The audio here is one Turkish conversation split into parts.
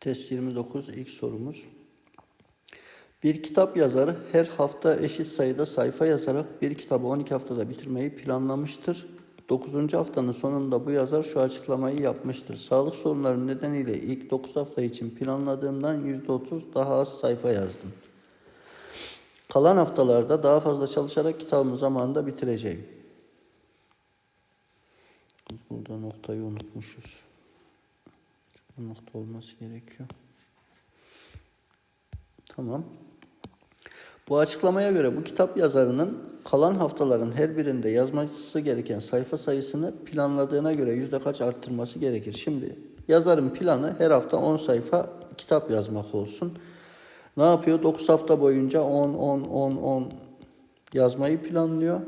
Test 29 ilk sorumuz. Bir kitap yazarı her hafta eşit sayıda sayfa yazarak bir kitabı 12 haftada bitirmeyi planlamıştır. 9. haftanın sonunda bu yazar şu açıklamayı yapmıştır. Sağlık sorunları nedeniyle ilk 9 hafta için planladığımdan %30 daha az sayfa yazdım. Kalan haftalarda daha fazla çalışarak kitabımı zamanında bitireceğim. Burada noktayı unutmuşuz. Bu nokta olması gerekiyor. Tamam. Bu açıklamaya göre bu kitap yazarının kalan haftaların her birinde yazması gereken sayfa sayısını planladığına göre yüzde kaç arttırması gerekir? Şimdi yazarın planı her hafta 10 sayfa kitap yazmak olsun. Ne yapıyor? 9 hafta boyunca 10, 10, 10, 10 yazmayı planlıyor.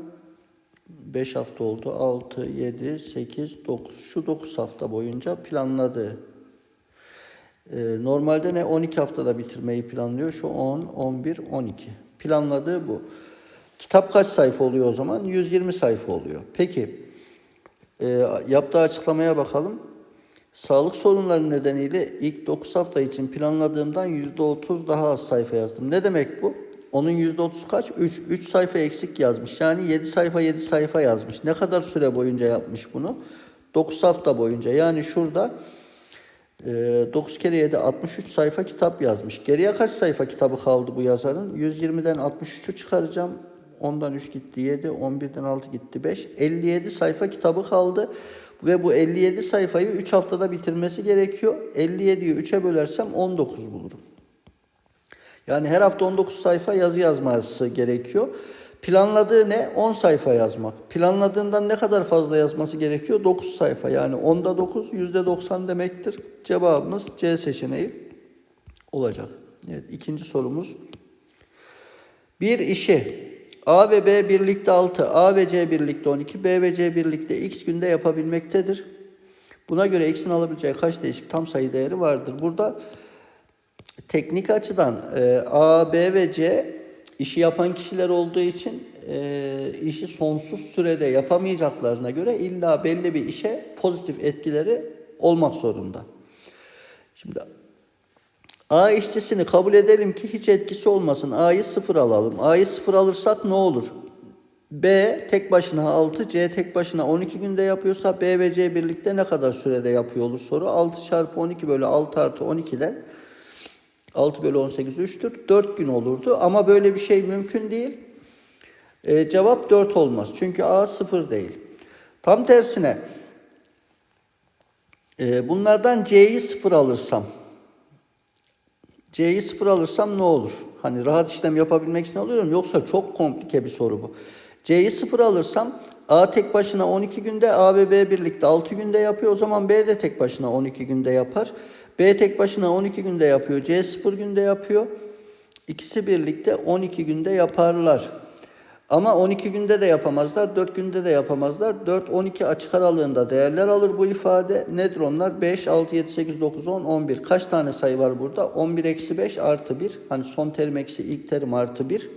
5 hafta oldu. 6, 7, 8, 9. Şu 9 hafta boyunca planladığı. Ee, normalde ne 12 haftada bitirmeyi planlıyor. Şu 10, 11, 12. Planladığı bu. Kitap kaç sayfa oluyor o zaman? 120 sayfa oluyor. Peki e, yaptığı açıklamaya bakalım. Sağlık sorunları nedeniyle ilk 9 hafta için planladığımdan %30 daha az sayfa yazdım. Ne demek bu? Onun %30 kaç? 3. 3 sayfa eksik yazmış. Yani 7 sayfa 7 sayfa yazmış. Ne kadar süre boyunca yapmış bunu? 9 hafta boyunca. Yani şurada 9 kere 7 63 sayfa kitap yazmış. Geriye kaç sayfa kitabı kaldı bu yazarın? 120'den 63'ü çıkaracağım. 10'dan 3 gitti 7, 11'den 6 gitti 5. 57 sayfa kitabı kaldı. Ve bu 57 sayfayı 3 haftada bitirmesi gerekiyor. 57'yi 3'e bölersem 19 bulurum. Yani her hafta 19 sayfa yazı yazması gerekiyor. Planladığı ne? 10 sayfa yazmak. Planladığından ne kadar fazla yazması gerekiyor? 9 sayfa. Yani 10'da 9, %90 demektir. Cevabımız C seçeneği olacak. Evet, ikinci sorumuz. Bir işi A ve B birlikte 6, A ve C birlikte 12, B ve C birlikte x günde yapabilmektedir. Buna göre x'in alabileceği kaç değişik tam sayı değeri vardır? Burada teknik açıdan e, A, B ve C işi yapan kişiler olduğu için e, işi sonsuz sürede yapamayacaklarına göre illa belli bir işe pozitif etkileri olmak zorunda. Şimdi A işçisini kabul edelim ki hiç etkisi olmasın. A'yı sıfır alalım. A'yı sıfır alırsak ne olur? B tek başına 6, C tek başına 12 günde yapıyorsa B ve C birlikte ne kadar sürede yapıyor olur soru. 6 çarpı 12 bölü 6 artı 12'den 6 bölü 18 3'tür. 4 gün olurdu ama böyle bir şey mümkün değil. Ee, cevap 4 olmaz. Çünkü A 0 değil. Tam tersine e, bunlardan C'yi 0 alırsam C'yi 0 alırsam ne olur? Hani rahat işlem yapabilmek için alıyorum. Yoksa çok komplike bir soru bu. C'yi 0 alırsam A tek başına 12 günde, A ve B birlikte 6 günde yapıyor. O zaman B de tek başına 12 günde yapar. B tek başına 12 günde yapıyor. C 0 günde yapıyor. İkisi birlikte 12 günde yaparlar. Ama 12 günde de yapamazlar, 4 günde de yapamazlar. 4-12 açık aralığında değerler alır bu ifade. Nedir onlar? 5, 6, 7, 8, 9, 10, 11. Kaç tane sayı var burada? 11 eksi 5 artı 1. Hani son terim eksi ilk terim artı 1.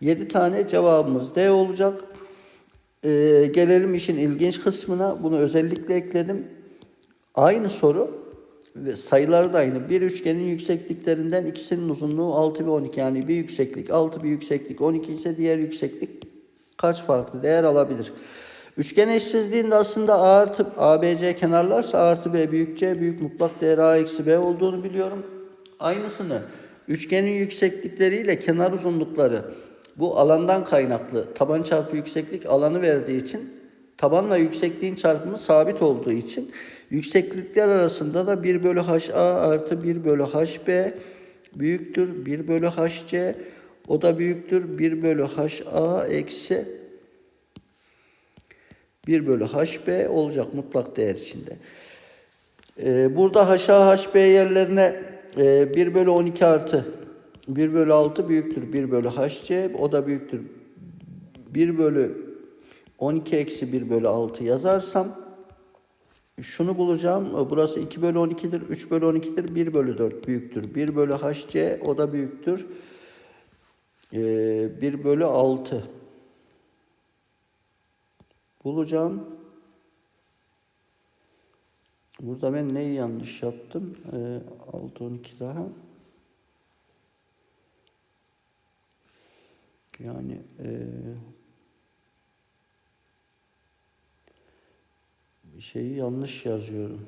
7 tane cevabımız D olacak. Ee, gelelim işin ilginç kısmına. Bunu özellikle ekledim. Aynı soru ve sayıları da aynı. Bir üçgenin yüksekliklerinden ikisinin uzunluğu 6 ve 12. Yani bir yükseklik 6 bir yükseklik 12 ise diğer yükseklik kaç farklı değer alabilir? Üçgen eşsizliğinde aslında A artı ABC kenarlarsa A artı B büyük C büyük mutlak değer A eksi B olduğunu biliyorum. Aynısını üçgenin yükseklikleriyle kenar uzunlukları bu alandan kaynaklı taban çarpı yükseklik alanı verdiği için tabanla yüksekliğin çarpımı sabit olduğu için yükseklikler arasında da 1 bölü HA artı 1 bölü HB büyüktür 1 bölü HC o da büyüktür 1 bölü HA eksi 1 bölü HB olacak mutlak değer içinde. Ee, burada HA HB yerlerine e, 1 bölü 12 artı 1 bölü 6 büyüktür 1 bölü HC o da büyüktür 1 bölü 12 eksi 1 bölü 6 yazarsam şunu bulacağım. Burası 2 bölü 12'dir. 3 bölü 12'dir. 1 bölü 4 büyüktür. 1 bölü hc o da büyüktür. Ee, 1 bölü 6 bulacağım. Burada ben neyi yanlış yaptım? Ee, 6 12 daha. Yani bir şeyi yanlış yazıyorum.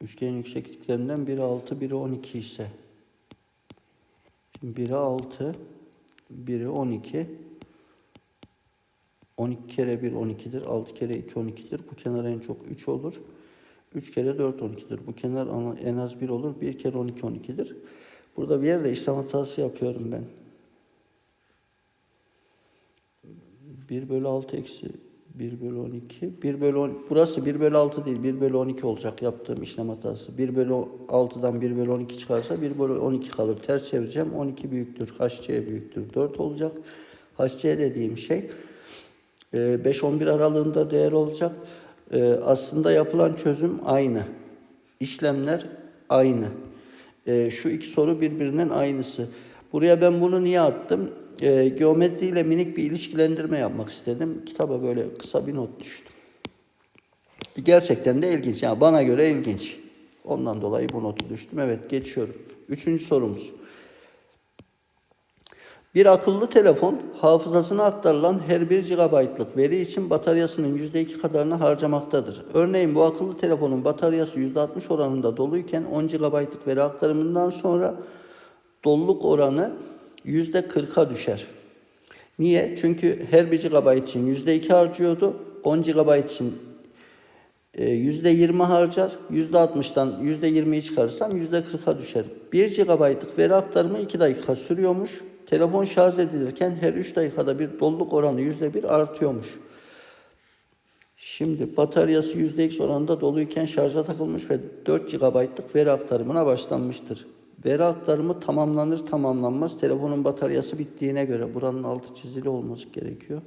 Üçgen yüksekliklerinden biri 6, biri 12 ise. Şimdi biri 6, biri 12. 12 kere 1 12'dir. 6 kere 2 12'dir. Bu kenar en çok 3 olur. 3 kere 4 12'dir. Bu kenar en az 1 olur. 1 kere 12 12'dir. Burada bir yerde işlem hatası yapıyorum ben. 1 bölü 6 eksi 1 bölü 12. 1 bölü 10, burası 1 bölü 6 değil. 1 bölü 12 olacak yaptığım işlem hatası. 1 bölü 6'dan 1 bölü 12 çıkarsa 1 bölü 12 kalır. Ters çevireceğim. 12 büyüktür. HC büyüktür. 4 olacak. HC dediğim şey e, 5-11 aralığında değer olacak. E, Aslında yapılan çözüm aynı. İşlemler aynı. E, Şu iki soru birbirinin aynısı. Buraya ben bunu niye attım? E, Geometriyle minik bir ilişkilendirme yapmak istedim. Kitaba böyle kısa bir not düştüm. Gerçekten de ilginç. Yani bana göre ilginç. Ondan dolayı bu notu düştüm. Evet geçiyorum. Üçüncü sorumuz. Bir akıllı telefon hafızasına aktarılan her 1 GB'lık veri için bataryasının %2 kadarını harcamaktadır. Örneğin bu akıllı telefonun bataryası %60 oranında doluyken 10 GB'lık veri aktarımından sonra doluluk oranı %40'a düşer. Niye? Çünkü her 1 GB için %2 harcıyordu. 10 GB için e, %20 harcar. %60'dan %20'yi çıkarırsam %40'a düşer. 1 GB'lık veri aktarımı 2 dakika sürüyormuş. Telefon şarj edilirken her 3 dakikada bir doluluk oranı %1 artıyormuş. Şimdi bataryası %x oranında doluyken şarja takılmış ve 4 GB'lık veri aktarımına başlanmıştır. Veri aktarımı tamamlanır tamamlanmaz telefonun bataryası bittiğine göre buranın altı çizili olması gerekiyor.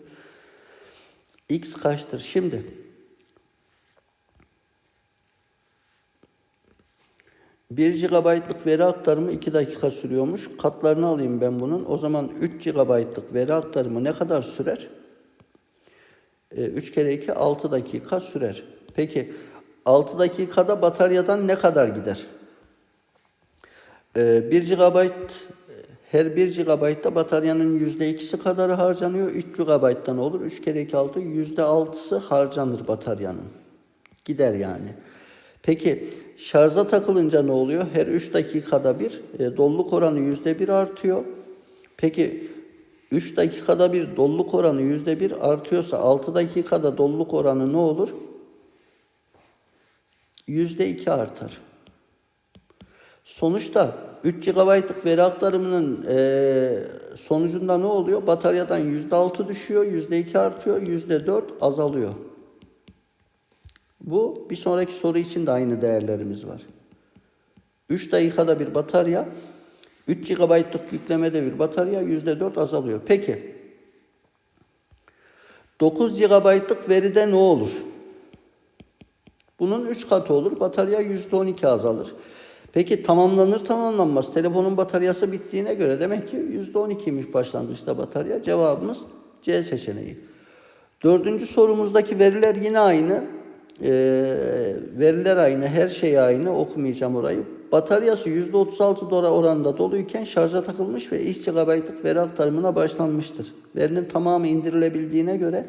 X kaçtır? Şimdi 1 GB'lık veri aktarımı 2 dakika sürüyormuş. Katlarını alayım ben bunun. O zaman 3 GB'lık veri aktarımı ne kadar sürer? E, 3 kere 2 6 dakika sürer. Peki 6 dakikada bataryadan ne kadar gider? E, 1 GB her 1 GB'da bataryanın %2'si kadarı harcanıyor. 3 GB'da ne olur? 3 kere 2 6 %6'sı harcanır bataryanın. Gider yani. Peki şarja takılınca ne oluyor? Her 3 dakikada bir e, doluluk oranı %1 artıyor. Peki 3 dakikada bir doluluk oranı %1 artıyorsa 6 dakikada doluluk oranı ne olur? %2 artar. Sonuçta 3 GB'lık veri aktarımının e, sonucunda ne oluyor? Bataryadan %6 düşüyor, %2 artıyor, %4 azalıyor. Bu bir sonraki soru için de aynı değerlerimiz var. 3 dakikada bir batarya, 3 GB'lık yüklemede bir batarya %4 azalıyor. Peki 9 GB'lık veride ne olur? Bunun 3 katı olur. Batarya %12 azalır. Peki tamamlanır tamamlanmaz. Telefonun bataryası bittiğine göre demek ki %12'ymiş başlangıçta batarya. Cevabımız C seçeneği. Dördüncü sorumuzdaki veriler yine aynı. Ee, veriler aynı, her şey aynı. Okumayacağım orayı. Bataryası %36 dolar oranında doluyken şarja takılmış ve X GB'lık veri aktarımına başlanmıştır. Verinin tamamı indirilebildiğine göre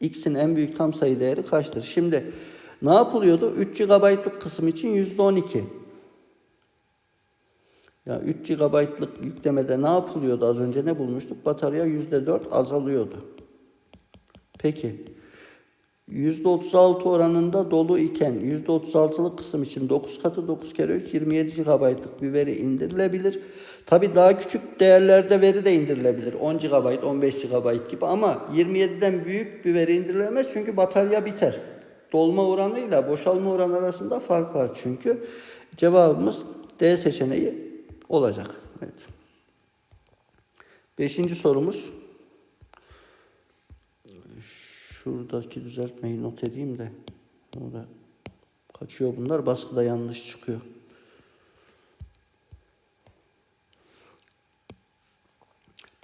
X'in en büyük tam sayı değeri kaçtır? Şimdi ne yapılıyordu? 3 GB'lık kısım için %12. Ya 3 GB'lık yüklemede ne yapılıyordu az önce ne bulmuştuk? Batarya %4 azalıyordu. Peki %36 oranında dolu iken %36'lık kısım için 9 katı 9 kere 3 27 GB'lık bir veri indirilebilir. Tabi daha küçük değerlerde veri de indirilebilir. 10 GB, 15 GB gibi ama 27'den büyük bir veri indirilemez çünkü batarya biter. Dolma oranıyla boşalma oranı arasında fark var çünkü. Cevabımız D seçeneği olacak. Evet. Beşinci sorumuz. Şuradaki düzeltmeyi not edeyim de. Orada kaçıyor bunlar. Baskıda yanlış çıkıyor.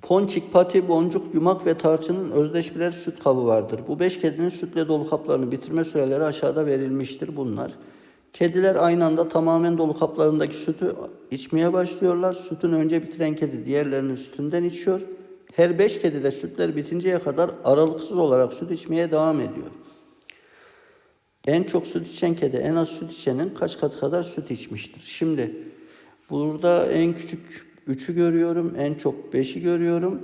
Ponçik, pati, boncuk, yumak ve tarçının özdeş birer süt kabı vardır. Bu beş kedinin sütle dolu kaplarını bitirme süreleri aşağıda verilmiştir bunlar. Kediler aynı anda tamamen dolu kaplarındaki sütü içmeye başlıyorlar. Sütün önce bitiren kedi diğerlerinin sütünden içiyor. Her beş kedi de sütler bitinceye kadar aralıksız olarak süt içmeye devam ediyor. En çok süt içen kedi en az süt içenin kaç katı kadar süt içmiştir? Şimdi burada en küçük 3'ü görüyorum, en çok 5'i görüyorum.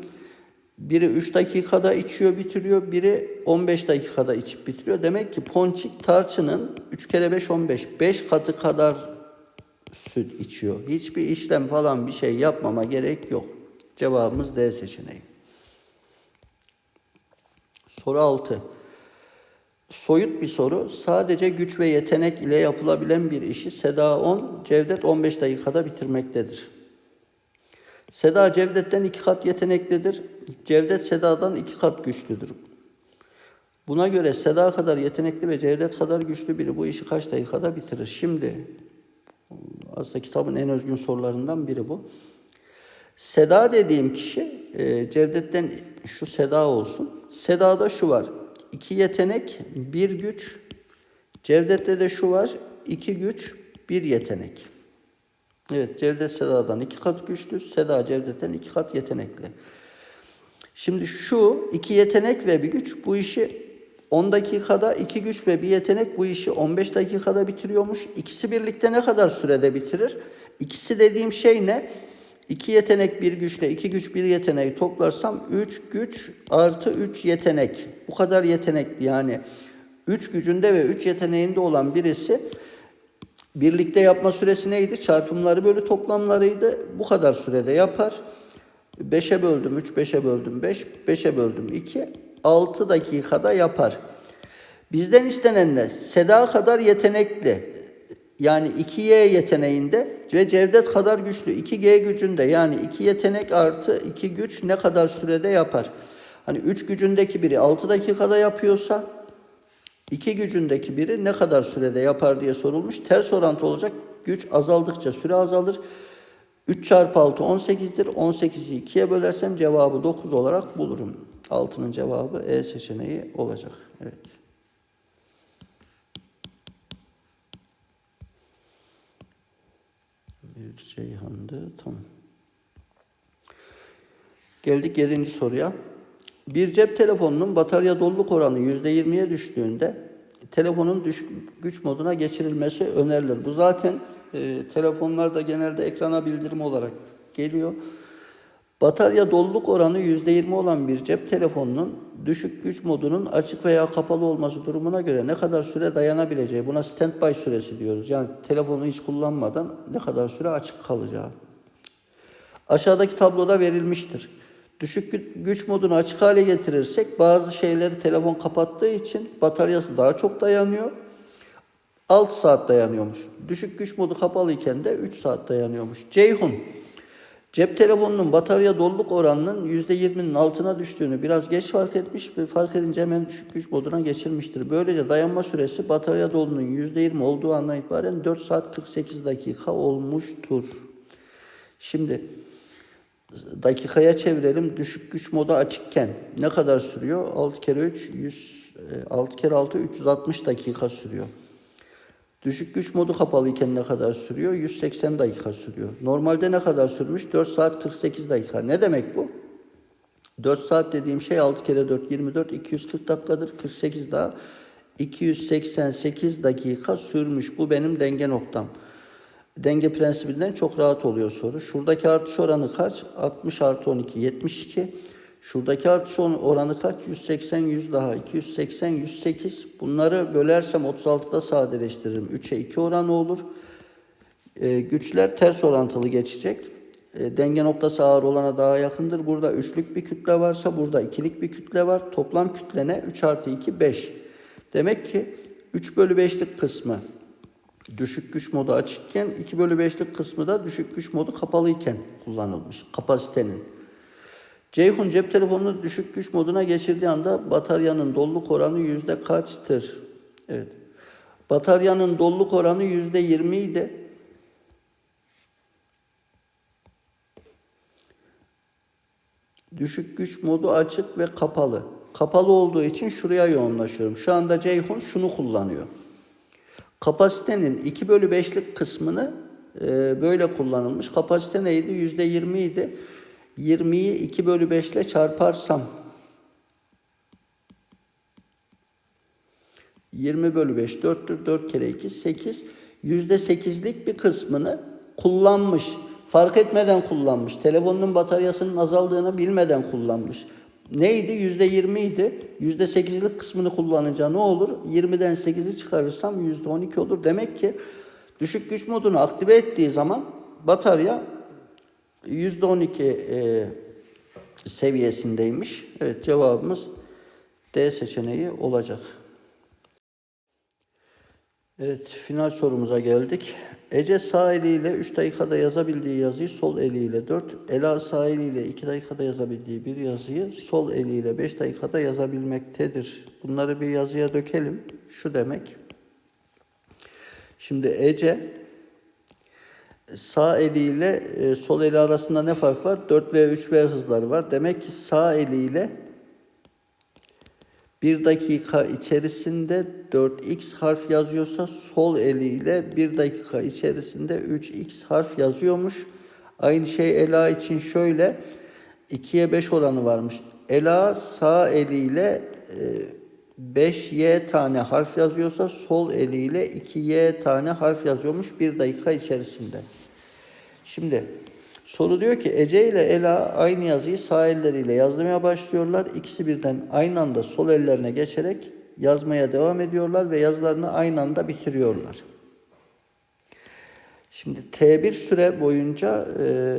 Biri 3 dakikada içiyor, bitiriyor. Biri 15 dakikada içip bitiriyor. Demek ki ponçik tarçının 3 kere 5 15. 5 katı kadar süt içiyor. Hiçbir işlem falan bir şey yapmama gerek yok. Cevabımız D seçeneği. Soru 6. Soyut bir soru. Sadece güç ve yetenek ile yapılabilen bir işi Seda 10, Cevdet 15 dakikada bitirmektedir. Seda Cevdet'ten iki kat yeteneklidir. Cevdet Seda'dan iki kat güçlüdür. Buna göre Seda kadar yetenekli ve Cevdet kadar güçlü biri bu işi kaç dakikada bitirir? Şimdi aslında kitabın en özgün sorularından biri bu. Seda dediğim kişi e, Cevdet'ten şu Seda olsun. Seda'da şu var. İki yetenek, bir güç. Cevdet'te de şu var. iki güç, bir yetenek. Evet, Cevdet Seda'dan iki kat güçlü, Seda Cevdet'ten iki kat yetenekli. Şimdi şu iki yetenek ve bir güç bu işi 10 dakikada, iki güç ve bir yetenek bu işi 15 dakikada bitiriyormuş. İkisi birlikte ne kadar sürede bitirir? İkisi dediğim şey ne? İki yetenek bir güçle iki güç bir yeteneği toplarsam üç güç artı üç yetenek. Bu kadar yetenekli yani. Üç gücünde ve üç yeteneğinde olan birisi birlikte yapma süresi neydi? Çarpımları bölü toplamlarıydı. Bu kadar sürede yapar. 5'e böldüm 3, 5'e böldüm 5, 5'e böldüm 2, 6 dakikada yapar. Bizden istenen ne? Seda kadar yetenekli. Yani 2Y yeteneğinde ve Cevdet kadar güçlü 2G gücünde yani 2 yetenek artı 2 güç ne kadar sürede yapar? Hani 3 gücündeki biri 6 dakikada yapıyorsa 2 gücündeki biri ne kadar sürede yapar diye sorulmuş. Ters orantı olacak. Güç azaldıkça süre azalır. 3 çarpı 6 18'dir. 18'i 2'ye bölersem cevabı 9 olarak bulurum. 6'nın cevabı E seçeneği olacak. Evet. Bir Ceyhan'dı. Tamam. Geldik 7. soruya. Bir cep telefonunun batarya doluluk oranı %20'ye düştüğünde telefonun düşük güç moduna geçirilmesi önerilir. Bu zaten e, telefonlarda genelde ekrana bildirim olarak geliyor. Batarya doluluk oranı %20 olan bir cep telefonunun düşük güç modunun açık veya kapalı olması durumuna göre ne kadar süre dayanabileceği, buna standby süresi diyoruz. Yani telefonu hiç kullanmadan ne kadar süre açık kalacağı. Aşağıdaki tabloda verilmiştir. Düşük güç modunu açık hale getirirsek bazı şeyleri telefon kapattığı için bataryası daha çok dayanıyor. 6 saat dayanıyormuş. Düşük güç modu kapalı iken de 3 saat dayanıyormuş. Ceyhun Cep telefonunun batarya doluluk oranının %20'nin altına düştüğünü biraz geç fark etmiş ve fark edince hemen düşük güç moduna geçirmiştir. Böylece dayanma süresi batarya dolunun %20 olduğu andan itibaren 4 saat 48 dakika olmuştur. Şimdi dakikaya çevirelim. Düşük güç modu açıkken ne kadar sürüyor? 6 kere 3 100 6 kere 6 360 dakika sürüyor. Düşük güç modu kapalı iken ne kadar sürüyor? 180 dakika sürüyor. Normalde ne kadar sürmüş? 4 saat 48 dakika. Ne demek bu? 4 saat dediğim şey 6 kere 4 24 240 dakikadır. 48 daha 288 dakika sürmüş. Bu benim denge noktam. Denge prensibinden çok rahat oluyor soru. Şuradaki artış oranı kaç? 60 artı 12 72. Şuradaki artış oranı kaç? 180, 100 daha. 280, 108. Bunları bölersem 36'da sadeleştiririm. 3'e 2 oranı olur. E, güçler ters orantılı geçecek. E, denge noktası ağır olana daha yakındır. Burada üçlük bir kütle varsa burada ikilik bir kütle var. Toplam kütle ne? 3 artı 2, 5. Demek ki 3 bölü 5'lik kısmı düşük güç modu açıkken 2 bölü 5'lik kısmı da düşük güç modu kapalı iken kullanılmış. Kapasitenin. Ceyhun cep telefonunu düşük güç moduna geçirdiği anda bataryanın doluluk oranı yüzde kaçtır? Evet. Bataryanın doluluk oranı yüzde yirmi idi. Düşük güç modu açık ve kapalı. Kapalı olduğu için şuraya yoğunlaşıyorum. Şu anda Ceyhun şunu kullanıyor. Kapasitenin 2 bölü 5'lik kısmını e, böyle kullanılmış. Kapasite neydi? %20 idi. 20'yi 2 bölü 5 ile çarparsam 20 bölü 5 4'tür. 4 kere 2 8. %8'lik bir kısmını kullanmış. Fark etmeden kullanmış. Telefonun bataryasının azaldığını bilmeden kullanmış. Neydi? %20 idi. %8'lik kısmını kullanınca ne olur? 20'den 8'i çıkarırsam %12 olur. Demek ki düşük güç modunu aktive ettiği zaman batarya %12 e, seviyesindeymiş. Evet cevabımız D seçeneği olacak. Evet, final sorumuza geldik. Ece sağ eliyle 3 dakikada yazabildiği yazıyı sol eliyle 4, Ela sağ eliyle 2 dakikada yazabildiği bir yazıyı sol eliyle 5 dakikada yazabilmektedir. Bunları bir yazıya dökelim. Şu demek. Şimdi Ece sağ eliyle e, sol eli arasında ne fark var? 4 ve 3 v hızları var. Demek ki sağ eliyle bir dakika içerisinde 4x harf yazıyorsa sol eliyle bir dakika içerisinde 3x harf yazıyormuş. Aynı şey Ela için şöyle 2'ye 5 oranı varmış. Ela sağ eliyle e, 5y tane harf yazıyorsa sol eliyle 2y tane harf yazıyormuş bir dakika içerisinde. Şimdi soru diyor ki Ece ile Ela aynı yazıyı sağ elleriyle yazmaya başlıyorlar. İkisi birden aynı anda sol ellerine geçerek yazmaya devam ediyorlar ve yazılarını aynı anda bitiriyorlar. Şimdi T1 süre boyunca e,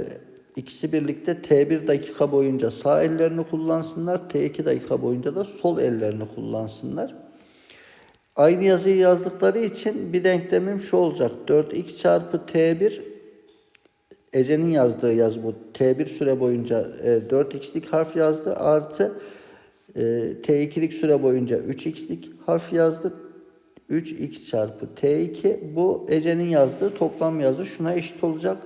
ikisi birlikte T1 dakika boyunca sağ ellerini kullansınlar. T2 dakika boyunca da sol ellerini kullansınlar. Aynı yazıyı yazdıkları için bir denklemim şu olacak. 4x çarpı T1 Ece'nin yazdığı yaz bu. T1 süre boyunca e, 4x'lik harf yazdı. Artı e, T2'lik süre boyunca 3x'lik harf yazdı. 3x çarpı T2 bu Ece'nin yazdığı toplam yazı şuna eşit olacak.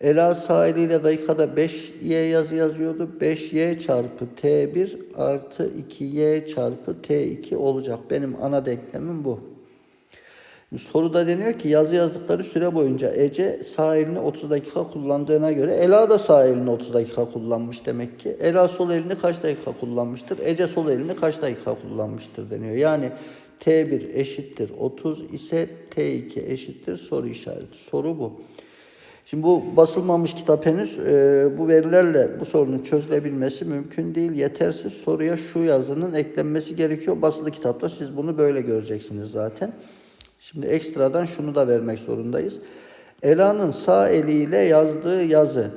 Ela sağ eliyle dakikada 5y yazı yazıyordu. 5y çarpı T1 artı 2y çarpı T2 olacak. Benim ana denklemim bu. Soruda deniyor ki yazı yazdıkları süre boyunca Ece sağ elini 30 dakika kullandığına göre Ela da sağ elini 30 dakika kullanmış demek ki. Ela sol elini kaç dakika kullanmıştır? Ece sol elini kaç dakika kullanmıştır deniyor. Yani T1 eşittir 30 ise T2 eşittir soru işareti. Soru bu. Şimdi bu basılmamış kitap henüz e, bu verilerle bu sorunun çözülebilmesi mümkün değil. Yetersiz soruya şu yazının eklenmesi gerekiyor. Basılı kitapta siz bunu böyle göreceksiniz zaten. Şimdi ekstradan şunu da vermek zorundayız. Ela'nın sağ eliyle yazdığı yazı,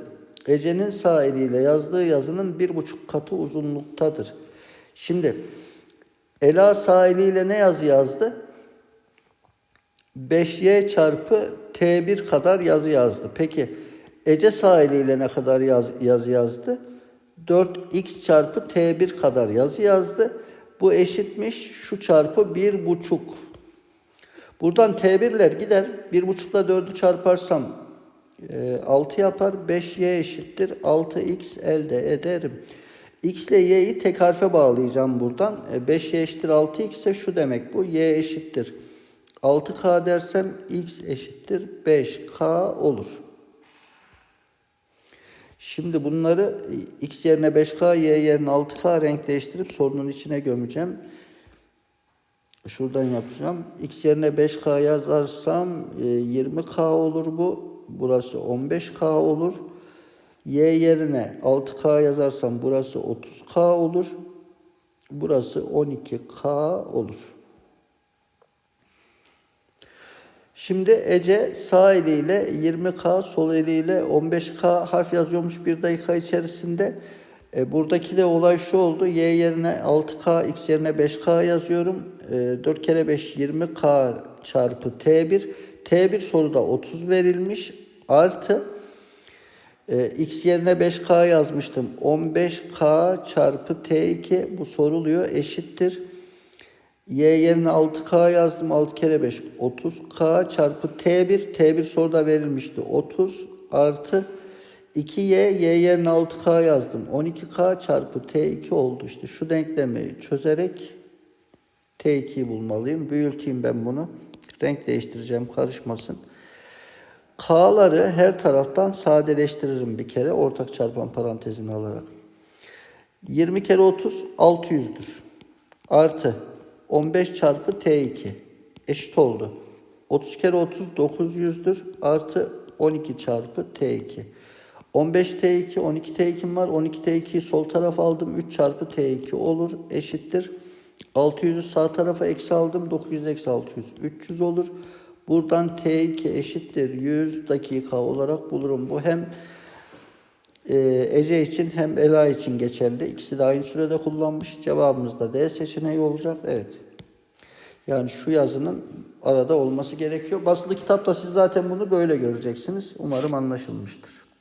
Ece'nin sağ eliyle yazdığı yazının bir buçuk katı uzunluktadır. Şimdi Ela sağ eliyle ne yazı yazdı? 5y çarpı t1 kadar yazı yazdı. Peki Ece sağ eliyle ne kadar yaz, yazı yazdı? 4x çarpı t1 kadar yazı yazdı. Bu eşitmiş şu çarpı bir buçuk. Buradan T1'ler gider. 1,5 ile 4'ü çarparsam e, 6 yapar. 5y eşittir. 6x elde ederim. x ile y'yi tek harfe bağlayacağım buradan. E, 5y eşittir 6x ise şu demek bu. y eşittir. 6k dersem x eşittir 5k olur. Şimdi bunları x yerine 5k, y yerine 6k renk değiştirip sorunun içine gömeceğim. Şuradan yapacağım. X yerine 5K yazarsam 20K olur bu. Burası 15K olur. Y yerine 6K yazarsam burası 30K olur. Burası 12K olur. Şimdi Ece sağ eliyle 20K, sol eliyle 15K harf yazıyormuş bir dakika içerisinde. E, buradaki de olay şu oldu. Y yerine 6K, X yerine 5K yazıyorum. E, 4 kere 5 20K çarpı T1. T1 soruda 30 verilmiş. Artı e, X yerine 5K yazmıştım. 15K çarpı T2 bu soruluyor. Eşittir. Y yerine 6K yazdım. 6 kere 5 30K çarpı T1. T1 soruda verilmişti. 30 artı 2y, y yerine 6k yazdım. 12k çarpı t2 oldu işte. Şu denklemi çözerek t2'yi bulmalıyım. Büyüteyim ben bunu. Renk değiştireceğim karışmasın. K'ları her taraftan sadeleştiririm bir kere ortak çarpan parantezini alarak. 20 kere 30 600'dür. Artı 15 çarpı T2 eşit oldu. 30 kere 30 900'dür. Artı 12 çarpı T2. 15 T2 12 T2'm var. 12 T2'yi sol tarafa aldım. 3 çarpı T2 olur. Eşittir. 600'ü sağ tarafa eksi aldım. 900 eksi 600 300 olur. Buradan T2 eşittir 100 dakika olarak bulurum. Bu hem ee, Ece için hem Ela için geçerli. İkisi de aynı sürede kullanmış. Cevabımız da D seçeneği olacak. Evet. Yani şu yazının arada olması gerekiyor. Basılı kitapta siz zaten bunu böyle göreceksiniz. Umarım anlaşılmıştır.